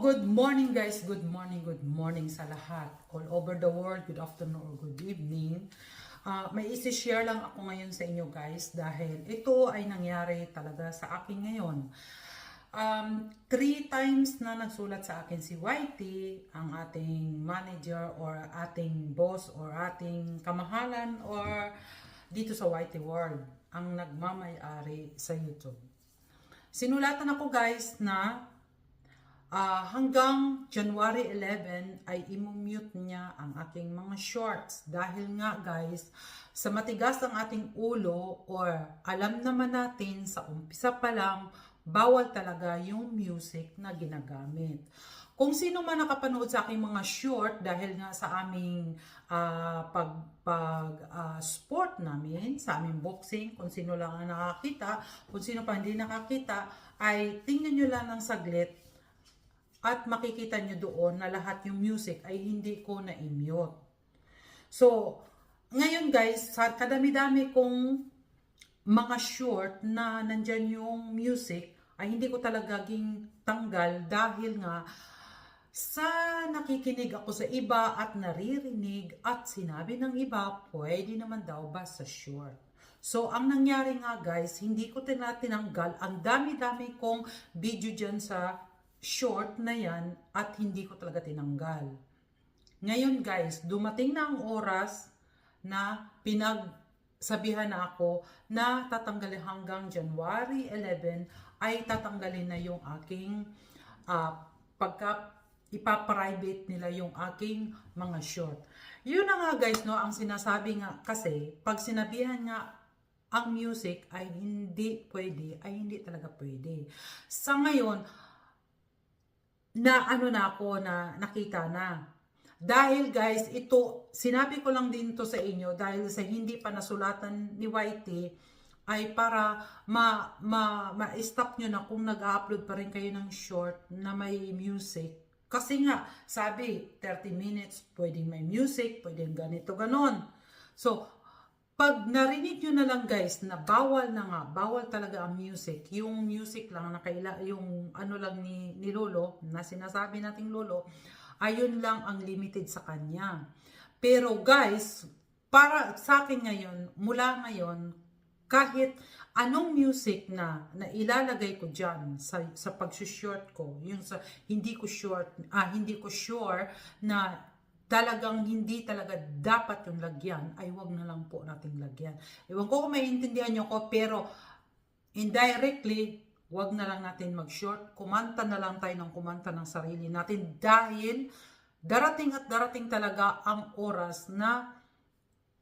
good morning guys. Good morning, good morning sa lahat. All over the world, good afternoon or good evening. Ah, may isi-share lang ako ngayon sa inyo guys dahil ito ay nangyari talaga sa akin ngayon. Um, three times na nagsulat sa akin si Whitey, ang ating manager or ating boss or ating kamahalan or dito sa Whitey World, ang nagmamay-ari sa YouTube. Sinulatan ako guys na Ah, hanggang January 11 ay imumute niya ang aking mga shorts dahil nga guys sa matigas ang ating ulo or alam naman natin sa umpisa pa lang bawal talaga yung music na ginagamit. Kung sino man nakapanood sa aking mga short dahil nga sa aming ah, pag pag ah, sport namin, sa aming boxing, kung sino lang ang nakakita, kung sino pa hindi nakakita, ay tingnan nyo lang ng saglit at makikita nyo doon na lahat yung music ay hindi ko na-mute. So, ngayon guys, sa kadami-dami kong mga short na nandyan yung music, ay hindi ko talaga ging tanggal dahil nga sa nakikinig ako sa iba at naririnig at sinabi ng iba, pwede naman daw ba sa short. So, ang nangyari nga guys, hindi ko tina- tinanggal. Ang dami-dami kong video dyan sa short na yan at hindi ko talaga tinanggal. Ngayon guys, dumating na ang oras na pinagsabihan na ako na tatanggalin hanggang January 11 ay tatanggalin na yung aking ah, pagka ipaprivate nila yung aking mga short. Yun na nga guys, no, ang sinasabi nga kasi, pag sinabihan nga ang music ay hindi pwede, ay hindi talaga pwede. Sa ngayon, na ano na ako na nakita na. Dahil guys, ito, sinabi ko lang din to sa inyo dahil sa hindi pa nasulatan ni Whitey ay para ma, ma, ma-stop nyo na kung nag-upload pa rin kayo ng short na may music. Kasi nga, sabi, 30 minutes, pwedeng may music, pwedeng ganito, ganon. So, pag narinig nyo na lang guys na bawal na nga, bawal talaga ang music, yung music lang na kaila, yung ano lang ni, ni Lolo, na sinasabi nating Lolo, ayun lang ang limited sa kanya. Pero guys, para sa akin ngayon, mula ngayon, kahit anong music na na ilalagay ko diyan sa sa pagsushort ko, yung sa hindi ko short, ah hindi ko sure na talagang hindi talaga dapat yung lagyan, ay wag na lang po nating lagyan. Ewan ko kung maiintindihan nyo ko, pero indirectly, wag na lang natin mag-short. Kumanta na lang tayo ng kumanta ng sarili natin dahil darating at darating talaga ang oras na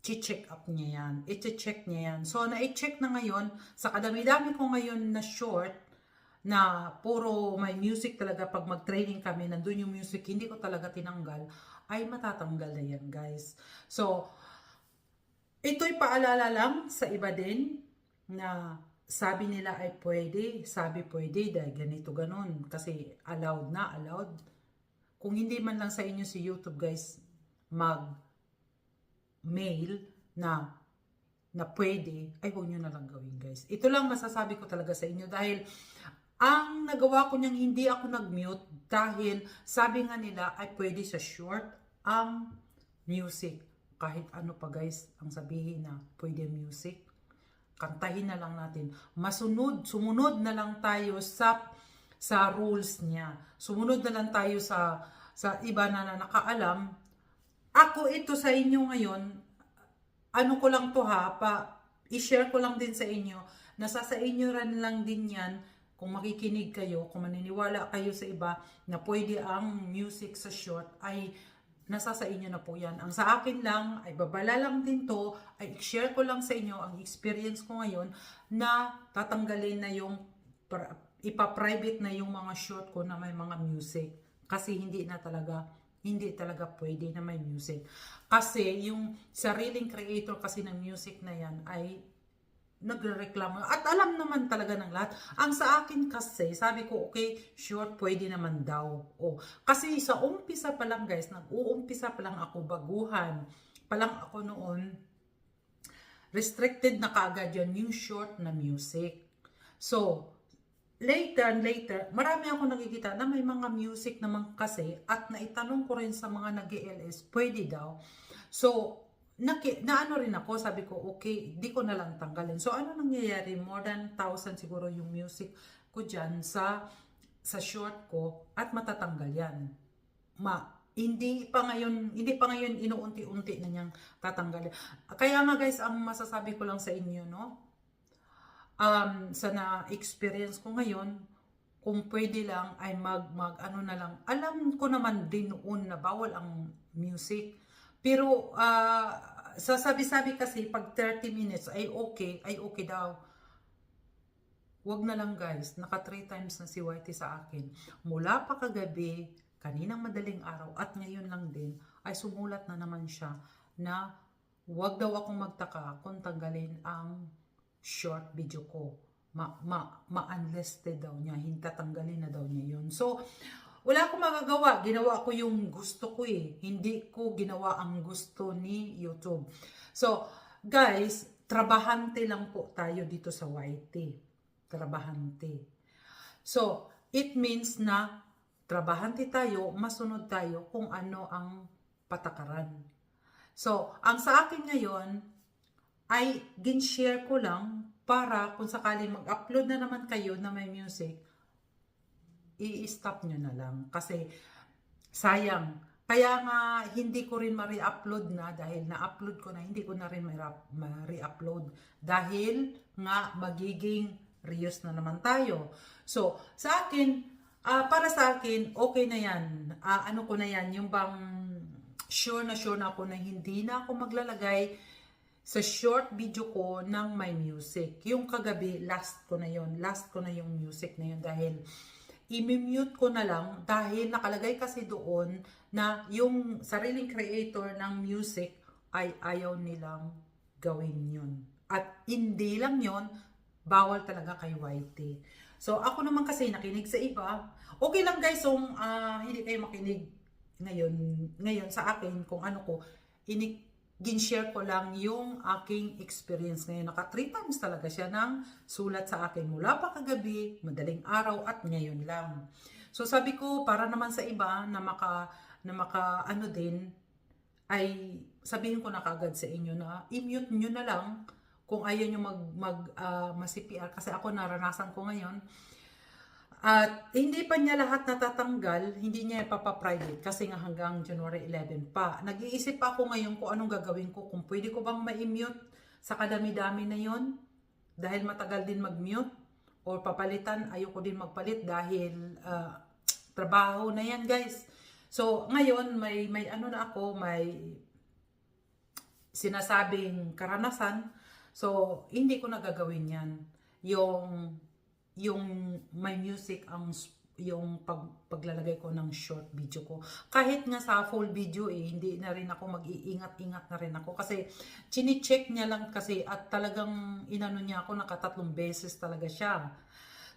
check up niya yan. I-check niya yan. So, na-check na ngayon, sa kadami-dami ko ngayon na short, na puro may music talaga pag mag-training kami, nandun yung music, hindi ko talaga tinanggal, ay matatanggal na yan, guys. So, ito'y paalala lang sa iba din na sabi nila ay pwede, sabi pwede, dahil ganito ganon. Kasi allowed na, allowed. Kung hindi man lang sa inyo si YouTube, guys, mag mail na na pwede, ay huwag nyo na lang gawin guys. Ito lang masasabi ko talaga sa inyo dahil ang nagawa ko niyang hindi ako nag-mute dahil sabi nga nila ay pwede sa short ang music. Kahit ano pa guys ang sabihin na pwede music, kantahin na lang natin. Masunod, sumunod na lang tayo sa sa rules niya. Sumunod na lang tayo sa sa iba na, na nakaalam. Ako ito sa inyo ngayon, ano ko lang to ha, pa, i-share ko lang din sa inyo, nasa sa inyo rin lang din yan, kung makikinig kayo, kung maniniwala kayo sa iba na pwede ang music sa short, ay nasa sa inyo na po yan. Ang sa akin lang, ay babala lang din to, ay i-share ko lang sa inyo ang experience ko ngayon na tatanggalin na yung, ipa-private na yung mga short ko na may mga music. Kasi hindi na talaga hindi talaga pwede na may music. Kasi yung sariling creator kasi ng music na yan ay nagrereklamo. At alam naman talaga ng lahat. Ang sa akin kasi, sabi ko, okay, sure, pwede naman daw. O, kasi sa umpisa pa lang guys, nag-uumpisa pa lang ako baguhan. Pa lang ako noon, restricted na kaagad yan yung short na music. So, later and later, marami ako nakikita na may mga music naman kasi at naitanong ko rin sa mga nag ls pwede daw. So, naki, na ano rin ako, sabi ko, okay, di ko na lang tanggalin. So, ano nangyayari? More than 1,000 siguro yung music ko dyan sa, sa short ko at matatanggal yan. Ma, hindi pa ngayon, hindi pa ngayon inuunti-unti na niyang tatanggalin. Kaya nga guys, ang masasabi ko lang sa inyo, no? um, sa na-experience ko ngayon, kung pwede lang ay mag, mag ano na lang. Alam ko naman din noon na bawal ang music. Pero uh, sa sabi-sabi kasi pag 30 minutes ay okay, ay okay daw. Wag na lang guys, naka 3 times na si Whitey sa akin. Mula pa kagabi, kaninang madaling araw at ngayon lang din ay sumulat na naman siya na wag daw akong magtaka kung tanggalin ang short video ko. Ma, ma, ma-unlisted daw niya. Hintatanggalin na daw niya yun. So, wala akong magagawa. Ginawa ko yung gusto ko eh. Hindi ko ginawa ang gusto ni YouTube. So, guys, trabahante lang po tayo dito sa YT. Trabahante. So, it means na trabahante tayo, masunod tayo kung ano ang patakaran. So, ang sa akin ngayon, ay gin-share ko lang para kung sakaling mag-upload na naman kayo na may music, i-stop nyo na lang. Kasi sayang. Kaya nga hindi ko rin ma-re-upload na dahil na-upload ko na, hindi ko na rin ma-re-upload dahil nga magiging reuse na naman tayo. So, sa akin, uh, para sa akin, okay na yan. Uh, ano ko na yan, yung bang sure na sure na ako na hindi na ako maglalagay sa short video ko ng my music. Yung kagabi, last ko na yon Last ko na yung music na yun dahil i-mute ko na lang dahil nakalagay kasi doon na yung sariling creator ng music ay ayaw nilang gawin yun. At hindi lang yon bawal talaga kay YT. So ako naman kasi nakinig sa iba. Okay lang guys, kung uh, hindi kayo makinig ngayon, ngayon sa akin kung ano ko, inik gin-share ko lang yung aking experience ngayon. Naka 3 times talaga siya ng sulat sa akin mula pa kagabi, madaling araw at ngayon lang. So sabi ko para naman sa iba na maka na maka ano din ay sabihin ko na kagad sa inyo na i-mute nyo na lang kung ayaw nyo mag, mag uh, ma-CPR kasi ako naranasan ko ngayon at hindi pa niya lahat natatanggal, hindi niya ipapa-private kasi nga hanggang January 11 pa. Nag-iisip pa ako ngayon kung anong gagawin ko, kung pwede ko bang ma-mute sa kadami-dami na yon dahil matagal din mag-mute or papalitan, ayoko din magpalit dahil uh, trabaho na yan guys. So ngayon may may ano na ako, may sinasabing karanasan. So hindi ko nagagawin yan. Yung yung my music ang yung pag, paglalagay ko ng short video ko. Kahit nga sa full video eh, hindi na rin ako mag-iingat-ingat na rin ako. Kasi chine-check niya lang kasi at talagang inano niya ako nakatatlong beses talaga siya.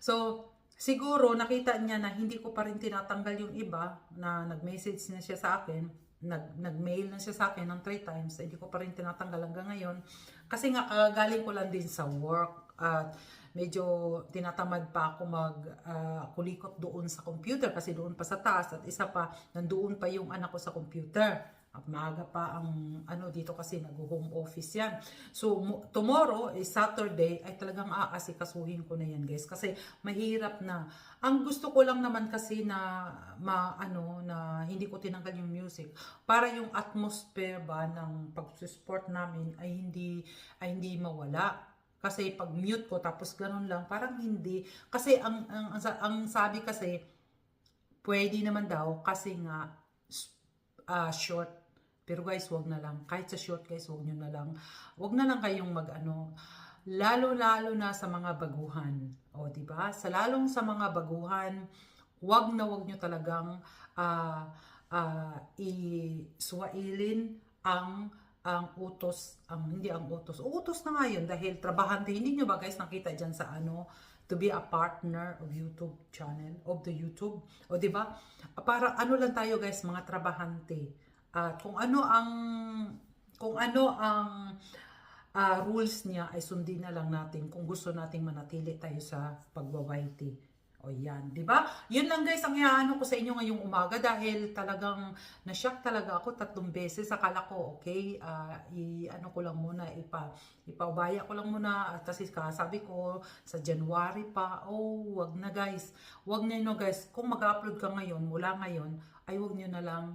So, siguro nakita niya na hindi ko pa rin tinatanggal yung iba na nag-message na siya sa akin. Nag, nag-mail na siya sa akin ng three times. Hindi ko pa rin tinatanggal hanggang ngayon. Kasi nga kagaling ko lang din sa work. At uh, medyo tinatamad pa ako mag uh, kulikot doon sa computer kasi doon pa sa taas at isa pa nandoon pa yung anak ko sa computer at maaga pa ang ano dito kasi nag-home office yan. So tomorrow is Saturday ay talagang aasikasuhin ko na yan guys kasi mahirap na. Ang gusto ko lang naman kasi na ma ano na hindi ko tinanggal yung music para yung atmosphere ba ng pag-support namin ay hindi ay hindi mawala kasi pag mute ko tapos ganun lang, parang hindi. Kasi ang, ang, ang, ang sabi kasi, pwede naman daw kasi nga uh, short. Pero guys, wag na lang. Kahit sa short guys, wag nyo na lang. Wag na lang kayong mag ano, lalo-lalo na sa mga baguhan. O, di ba? Sa lalong sa mga baguhan, wag na wag nyo talagang uh, uh, iswailin ang ang utos, ang hindi ang utos. Utos na nga yun dahil trabahante. Hindi nyo ba guys nakita dyan sa ano, to be a partner of YouTube channel, of the YouTube. O di ba? Para ano lang tayo guys, mga trabahante. At uh, kung ano ang kung ano ang uh, rules niya ay sundin na lang natin kung gusto nating manatili tayo sa pagbabayti. O yan, di ba? Yun lang guys ang iaano ko sa inyo ngayong umaga dahil talagang na-shock talaga ako tatlong beses. Akala ko, okay, ah, i, ano ko lang muna, ipa, ipaubaya ko lang muna. At kasi sabi ko, sa January pa, oh, wag na guys. Wag na no guys. Kung mag-upload ka ngayon, mula ngayon, ay wag nyo na lang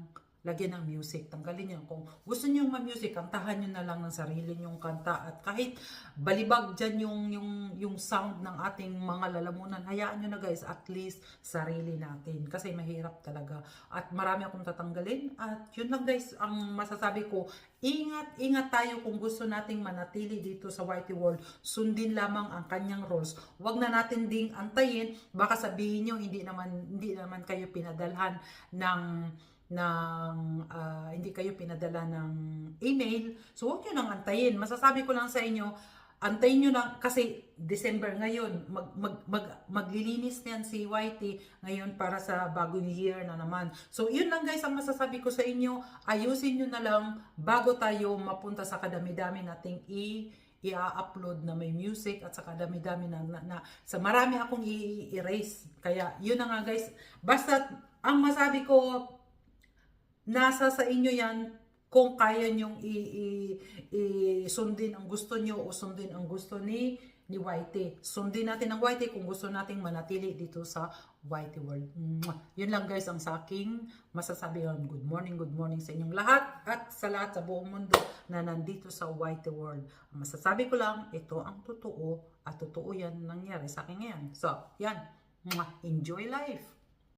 lagyan ng music. Tanggalin nyo. Kung gusto nyo ma-music, kantahan nyo na lang ng sarili nyong kanta. At kahit balibag dyan yung, yung, yung sound ng ating mga lalamunan, hayaan nyo na guys, at least sarili natin. Kasi mahirap talaga. At marami akong tatanggalin. At yun lang guys, ang masasabi ko, ingat, ingat tayo kung gusto nating manatili dito sa Whitey World. Sundin lamang ang kanyang rules. Huwag na natin ding antayin. Baka sabihin nyo, hindi naman, hindi naman kayo pinadalhan ng ng ah, hindi kayo pinadala ng email. So, huwag nyo nang antayin. Masasabi ko lang sa inyo, antayin nyo lang, kasi December ngayon, mag, mag, mag, maglilinis niyan si Whitey ngayon para sa bagong year na naman. So, yun lang guys ang masasabi ko sa inyo. Ayusin nyo na lang bago tayo mapunta sa kadami-dami nating i- i-upload na may music at saka dami-dami na, na, na sa marami akong i-erase. Kaya yun na nga guys. Basta ang masabi ko, nasa sa inyo yan kung kaya nyong i, i, i- sundin ang gusto nyo o sundin ang gusto ni ni Whitey. Sundin natin ang Whitey kung gusto nating manatili dito sa Whitey World. Mwah! Yun lang guys ang sa aking masasabi ngayon. Good morning, good morning sa inyong lahat at sa lahat sa buong mundo na nandito sa Whitey World. Masasabi ko lang, ito ang totoo at totoo yan nangyari sa akin ngayon. So, yan. Mwah! Enjoy life!